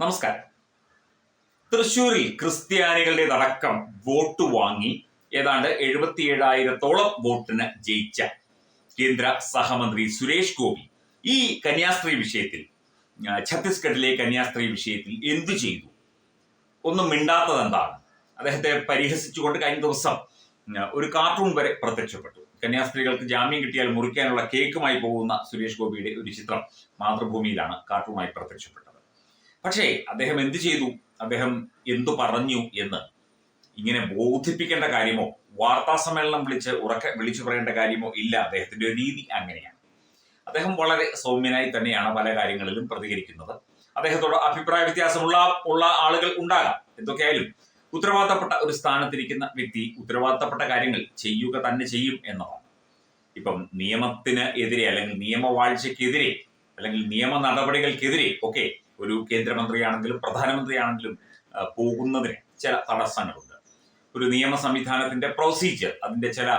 നമസ്കാരം. തൃശൂരിൽ ക്രിസ്ത്യാനികളുടേതടക്കം വോട്ട് വാങ്ങി ഏതാണ്ട് എഴുപത്തി ഏഴായിരത്തോളം വോട്ടിന് ജയിച്ച കേന്ദ്ര സഹമന്ത്രി സുരേഷ് ഗോപി ഈ കന്യാസ്ത്രീ വിഷയത്തിൽ ഛത്തീസ്ഗഡിലെ കന്യാസ്ത്രീ വിഷയത്തിൽ എന്തു ചെയ്തു? ഒന്നും മിണ്ടാത്തത് എന്താണ് അദ്ദേഹത്തെ പരിഹസിച്ചുകൊണ്ട് കഴിഞ്ഞ ദിവസം ഒരു കാർട്ടൂൺ വരെ പ്രത്യക്ഷപ്പെട്ടു. കന്യാസ്ത്രീകൾക്ക് ജാമ്യം കിട്ടിയാൽ മുറിക്കാനുള്ള കേക്കുമായി പോകുന്ന സുരേഷ് ഗോപിയുടെ ഒരു ചിത്രം മാതൃഭൂമിയിലാണ് കാർട്ടൂണായി പ്രത്യക്ഷപ്പെട്ടത്. പക്ഷേ അദ്ദേഹം എന്ത് ചെയ്തു? അദ്ദേഹം എന്തു പറഞ്ഞു എന്ന്. ഇങ്ങനെ ബോധിപ്പിക്കേണ്ട കാര്യമോ വാർത്താ സമ്മേളനം വിളിച്ച് ഉറക്കെ വിളിച്ചു പറയേണ്ട കാര്യമോ ഇല്ല. അദ്ദേഹത്തിന്റെ രീതി അങ്ങനെയാണ്. അദ്ദേഹം വളരെ സൗമ്യനായി തന്നെയാണ് പല കാര്യങ്ങളിലും പ്രതികരിക്കുന്നത്. അദ്ദേഹത്തോട് അഭിപ്രായ വ്യത്യാസമുള്ള ഉള്ള ആളുകൾ ഉണ്ടാകാം. എന്തൊക്കെയായാലും ഉത്തരവാദിത്തപ്പെട്ട ഒരു സ്ഥാനത്തിരിക്കുന്ന വ്യക്തി ഉത്തരവാദിത്തപ്പെട്ട കാര്യങ്ങൾ ചെയ്യുക തന്നെ ചെയ്യും എന്നതാണ്. ഇപ്പം നിയമത്തിന് എതിരെ അല്ലെങ്കിൽ നിയമവാഴ്ചക്കെതിരെ അല്ലെങ്കിൽ നിയമ നടപടികൾക്കെതിരെ ഒക്കെ ഒരു കേന്ദ്രമന്ത്രിയാണെങ്കിലും പ്രധാനമന്ത്രിയാണെങ്കിലും പോകുന്നതിന് ചില തടസ്സങ്ങളുണ്ട്. ഒരു നിയമ സംവിധാനത്തിന്റെ പ്രൊസീജിയർ അതിന്റെ ചില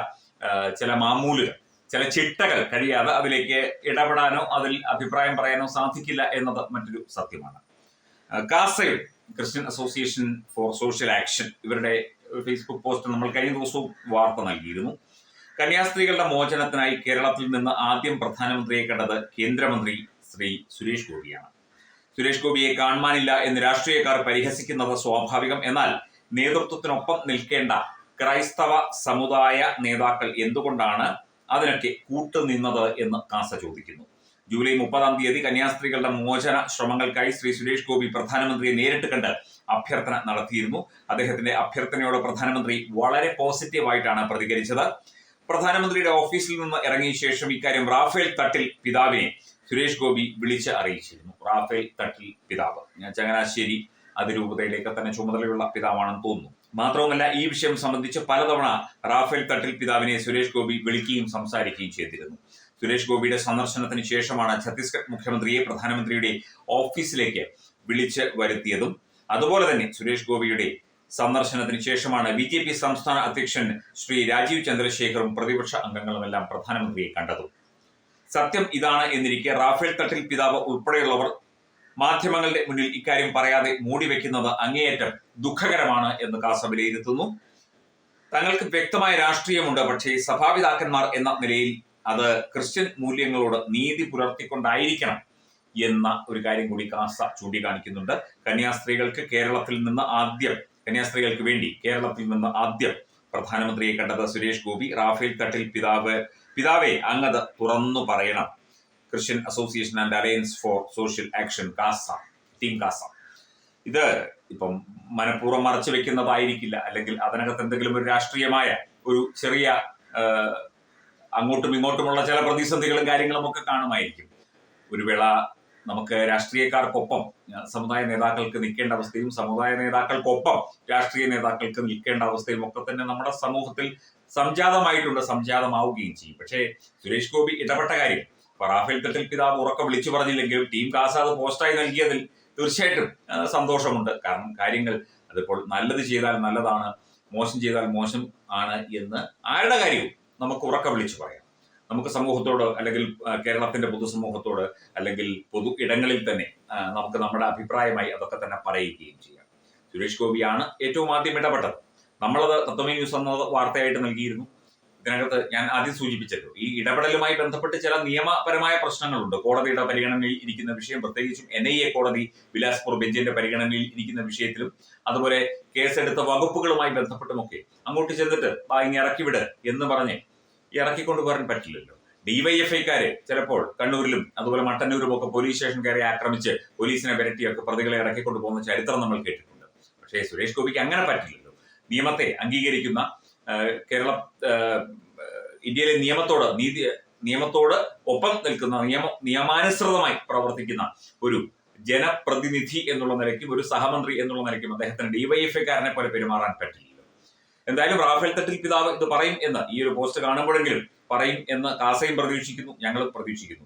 ചില മാമൂലുകൾ ചില ചിട്ടകൾ കഴിയാതെ അതിലേക്ക് ഇടപെടാനോ അതിൽ അഭിപ്രായം പറയാനോ സാധിക്കില്ല എന്നത് മറ്റൊരു സത്യമാണ്. കാസയിൽ Christian association for social action ഇവരുടെ ഫേസ്ബുക്ക് പോസ്റ്റ് നമ്മൾ കഴിഞ്ഞ ദിവസവും വാർത്ത നൽകിയിരുന്നു. കന്യാസ്ത്രീകളുടെ മോചനത്തിനായി കേരളത്തിൽ നിന്ന് ആദ്യം പ്രധാനമന്ത്രിയെ കണ്ടത് കേന്ദ്രമന്ത്രി ശ്രീ സുരേഷ് ഗോപിയാണ്. സുരേഷ് ഗോപിയെ കാണുവാനില്ല എന്ന് രാഷ്ട്രീയക്കാർ പരിഹസിക്കുന്നത് സ്വാഭാവികം. എന്നാൽ നേതൃത്വത്തിനൊപ്പം നിൽക്കേണ്ട ക്രൈസ്തവ സമുദായ നേതാക്കൾ എന്തുകൊണ്ടാണ് അതിനൊക്കെ കൂട്ടുനിന്നത് എന്ന് കാസ ചോദിക്കുന്നു. ജൂലൈ മുപ്പതാം തീയതി കന്യാസ്ത്രീകളുടെ മോചന ശ്രമങ്ങൾക്കായി ശ്രീ സുരേഷ് ഗോപി പ്രധാനമന്ത്രിയെ നേരിട്ട് കണ്ട് അഭ്യർത്ഥന നടത്തിയിരുന്നു. അദ്ദേഹത്തിന്റെ അഭ്യർത്ഥനയോട് പ്രധാനമന്ത്രി വളരെ പോസിറ്റീവായിട്ടാണ് പ്രതികരിച്ചത്. പ്രധാനമന്ത്രിയുടെ ഓഫീസിൽ നിന്ന് ഇറങ്ങിയ ശേഷം ഇക്കാര്യം റാഫേൽ തട്ടിൽ പിതാവിനെ സുരേഷ് ഗോപി വിളിച്ച് അറിയിച്ചിരുന്നു. റാഫേൽ തട്ടിൽ പിതാവ്. ഞാൻ ചങ്ങനാശ്ശേരി അതിരൂപതയിലേക്ക് തന്നെ ചുമതലയുള്ള പിതാവാണെന്ന് തോന്നുന്നു. മാത്രവുമല്ല ഈ വിഷയം സംബന്ധിച്ച് പലതവണ റാഫേൽ തട്ടിൽ പിതാവിനെ സുരേഷ് ഗോപി വിളിക്കുകയും സംസാരിക്കുകയും ചെയ്തിരുന്നു. സുരേഷ് ഗോപിയുടെ സന്ദർശനത്തിന് ശേഷമാണ് ഛത്തീസ്ഗഡ് മുഖ്യമന്ത്രിയെ പ്രധാനമന്ത്രിയുടെ ഓഫീസിലേക്ക് വിളിച്ച് വരുത്തിയതും അതുപോലെ തന്നെ സുരേഷ് ഗോപിയുടെ സന്ദർശനത്തിന് ശേഷമാണ് ബി ജെ പി സംസ്ഥാന അധ്യക്ഷൻ ശ്രീ രാജീവ് ചന്ദ്രശേഖറും പ്രതിപക്ഷ അംഗങ്ങളുമെല്ലാം പ്രധാനമന്ത്രിയെ കണ്ടതും. സത്യം ഇതാണ് എന്നിരിക്കെ റാഫേൽ തട്ടിൽ പിതാവ് ഉൾപ്പെടെയുള്ളവർ മാധ്യമങ്ങളുടെ മുന്നിൽ ഇക്കാര്യം പറയാതെ മൂടിവെക്കുന്നത് അങ്ങേയറ്റം ദുഃഖകരമാണ് എന്ന് കാസ വിലയിരുത്തുന്നു തങ്ങൾക്ക് വ്യക്തമായ രാഷ്ട്രീയമുണ്ട് പക്ഷേ സഭാപിതാക്കന്മാർ എന്ന നിലയിൽ അത് ക്രിസ്ത്യൻ മൂല്യങ്ങളോട് നീതി പുലർത്തിക്കൊണ്ടായിരിക്കണം എന്ന ഒരു കാര്യം കൂടി കാസ ചൂണ്ടിക്കാണിക്കുന്നുണ്ട്. കന്യാസ്ത്രീകൾക്ക് കേരളത്തിൽ നിന്ന് ആദ്യം കന്യാസ്ത്രീകൾക്ക് വേണ്ടി കേരളത്തിൽ നിന്ന് ആദ്യം പ്രധാനമന്ത്രിയെ കണ്ടത് സുരേഷ് ഗോപി. റാഫേൽ തട്ടിൽ പിതാവ് പിതാവെ അങ്ങത് തുറന്നു പറയണം. Christian association and alliance for social action CASA team CASA ഇത് ഇപ്പം മനഃപൂർവം മറച്ചു വെക്കുന്നതായിരിക്കില്ല. അല്ലെങ്കിൽ അതിനകത്ത് എന്തെങ്കിലും ഒരു രാഷ്ട്രീയമായ ഒരു ചെറിയ അങ്ങോട്ടും ഇങ്ങോട്ടുമുള്ള ചില പ്രതിസന്ധികളും കാര്യങ്ങളും ഒക്കെ കാണുമായിരിക്കും. ഒരു വേള നമുക്ക് രാഷ്ട്രീയക്കാർക്കൊപ്പം സമുദായ നേതാക്കൾക്ക് നിൽക്കേണ്ട അവസ്ഥയും സമുദായ നേതാക്കൾക്കൊപ്പം രാഷ്ട്രീയ നേതാക്കൾക്ക് നിൽക്കേണ്ട അവസ്ഥയും ഒക്കെ തന്നെ നമ്മുടെ സമൂഹത്തിൽ സംജാതമായിട്ടുണ്ട് സംജാതമാവുകയും ചെയ്യും. പക്ഷേ സുരേഷ് ഗോപി ഇടപെട്ട കാര്യം ഇപ്പൊ റാഫേൽ തട്ടിൽ പിതാവ് ഉറക്കം വിളിച്ചു പറഞ്ഞില്ലെങ്കിലും ടീം കാസാദ് പോസ്റ്റായി നൽകിയതിൽ തീർച്ചയായിട്ടും സന്തോഷമുണ്ട്. കാരണം കാര്യങ്ങൾ അതിപ്പോൾ നല്ലത് ചെയ്താൽ നല്ലതാണ് മോശം ചെയ്താൽ മോശം ആണ് എന്ന് ആരുടെ കാര്യവും നമുക്ക് ഉറക്കം വിളിച്ചു പറയാം. നമുക്ക് സമൂഹത്തോട് അല്ലെങ്കിൽ കേരളത്തിന്റെ പൊതുസമൂഹത്തോട് അല്ലെങ്കിൽ പൊതു ഇടങ്ങളിൽ തന്നെ നമുക്ക് നമ്മുടെ അഭിപ്രായമായി അതൊക്കെ തന്നെ പറയുകയും ചെയ്യാം. സുരേഷ് ഗോപിയാണ് ഏറ്റവും ആദ്യം ഇടപെട്ടത്. നമ്മളത് തത്വമേ ന്യൂസ് എന്ന വാർത്തയായിട്ട് നൽകിയിരുന്നു. ഇതിനകത്ത് ഞാൻ ആദ്യം സൂചിപ്പിച്ചല്ലോ ഈ ഇടപെടലുമായി ബന്ധപ്പെട്ട് ചില നിയമപരമായ പ്രശ്നങ്ങളുണ്ട്. കോടതിയുടെ പരിഗണനയിൽ ഇരിക്കുന്ന വിഷയം പ്രത്യേകിച്ചും എൻ ഐ എ കോടതി ബിലാസ്പൂർ ബെഞ്ചിന്റെ പരിഗണനയിൽ ഇരിക്കുന്ന വിഷയത്തിലും അതുപോലെ കേസെടുത്ത വകുപ്പുകളുമായി ബന്ധപ്പെട്ടുമൊക്കെ അങ്ങോട്ട് ചെന്നിട്ട് ഇറക്കി വിട് എന്ന് പറഞ്ഞ് ഇറക്കിക്കൊണ്ട് പോരാൻ പറ്റില്ലല്ലോ ഡിവൈഎഫ്ഐക്കാര് ചിലപ്പോൾ കണ്ണൂരിലും അതുപോലെ മട്ടന്നൂരും ഒക്കെ പോലീസ് സ്റ്റേഷൻ കയറി ആക്രമിച്ച് പോലീസിനെ വിരട്ടിയൊക്കെ പ്രതികളെ ഇറക്കിക്കൊണ്ട് പോകുന്ന ചരിത്രം നമ്മൾ കേട്ടിട്ടുണ്ട്. പക്ഷേ സുരേഷ് ഗോപിക്ക് അങ്ങനെ പറ്റില്ലല്ലോ. നിയമത്തെ അംഗീകരിക്കുന്ന കേരള ഇന്ത്യയിലെ നിയമത്തോട് നീതി നിയമത്തോട് ഒപ്പം നിൽക്കുന്ന നിയമ നിയമാനുസൃതമായി പ്രവർത്തിക്കുന്ന ഒരു ജനപ്രതിനിധി എന്നുള്ള നിലയ്ക്കും ഒരു സഹമന്ത്രി എന്നുള്ള നിലയ്ക്കും അദ്ദേഹത്തിന് ഡിവൈഎഫ്ഐക്കാരനെ പോലെ പെരുമാറാൻ പറ്റില്ലല്ലോ എന്തായാലും റാഫേൽ തട്ടിൽ പിതാവ് ഇത് പറയും എന്ന് ഈ ഒരു പോസ്റ്റ് കാണുമ്പോഴെങ്കിലും പറയും എന്ന് കാസയും പ്രതീക്ഷിക്കുന്നു ഞങ്ങൾ പ്രതീക്ഷിക്കുന്നു.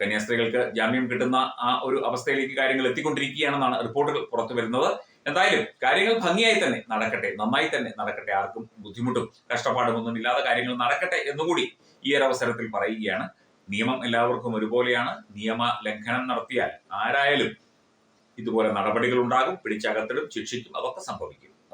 കന്യാസ്ത്രീകൾക്ക് ജാമ്യം കിട്ടുന്ന ആ ഒരു അവസ്ഥയിലേക്ക് കാര്യങ്ങൾ എത്തിക്കൊണ്ടിരിക്കുകയാണെന്നാണ് റിപ്പോർട്ടുകൾ പുറത്തു വരുന്നത്. എന്തായാലും കാര്യങ്ങൾ ഭംഗിയായി തന്നെ നടക്കട്ടെ നന്നായി തന്നെ നടക്കട്ടെ ആർക്കും ബുദ്ധിമുട്ടും കഷ്ടപ്പാടും ഒന്നും ഇല്ലാതെ കാര്യങ്ങൾ നടക്കട്ടെ എന്നുകൂടി ഈ ഒരു അവസരത്തിൽ പറയുകയാണ്. നിയമം എല്ലാവർക്കും ഒരുപോലെയാണ് നിയമ ലംഘനം നടത്തിയാൽ ആരായാലും ഇതുപോലെ നടപടികൾ ഉണ്ടാകും പിടിച്ചകത്തിടും ശിക്ഷിക്കും അതൊക്കെ സംഭവിക്കും.